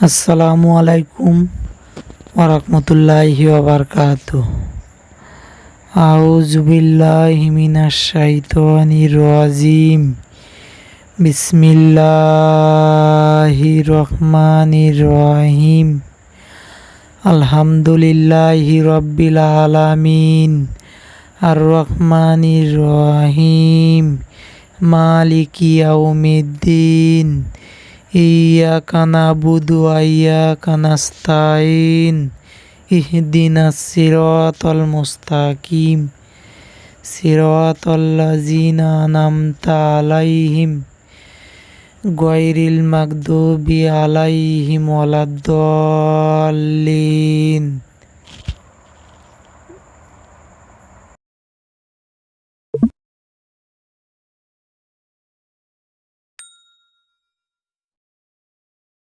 আসসালামু আলাইকুম ওরহমতুল্লাহি ওবরকাত আউযু বিল্লাহি মিনাশ শাইতানির রহিম। আলহামদুলিল্লাহি রব্বিল আলামিন। আর রহমানির রহিম। মালিকি ইয়াউমিদ্দিন। ইয়াকা নাবুদু ওয়া ইয়াকা নাস্তাইন সিরাতাল মুস্তাকিম সিরাতাল লাযিনা আলাইহিম গায়রিল মাগদুবি আলাইহিম ওয়ালাদ-দাল্লিন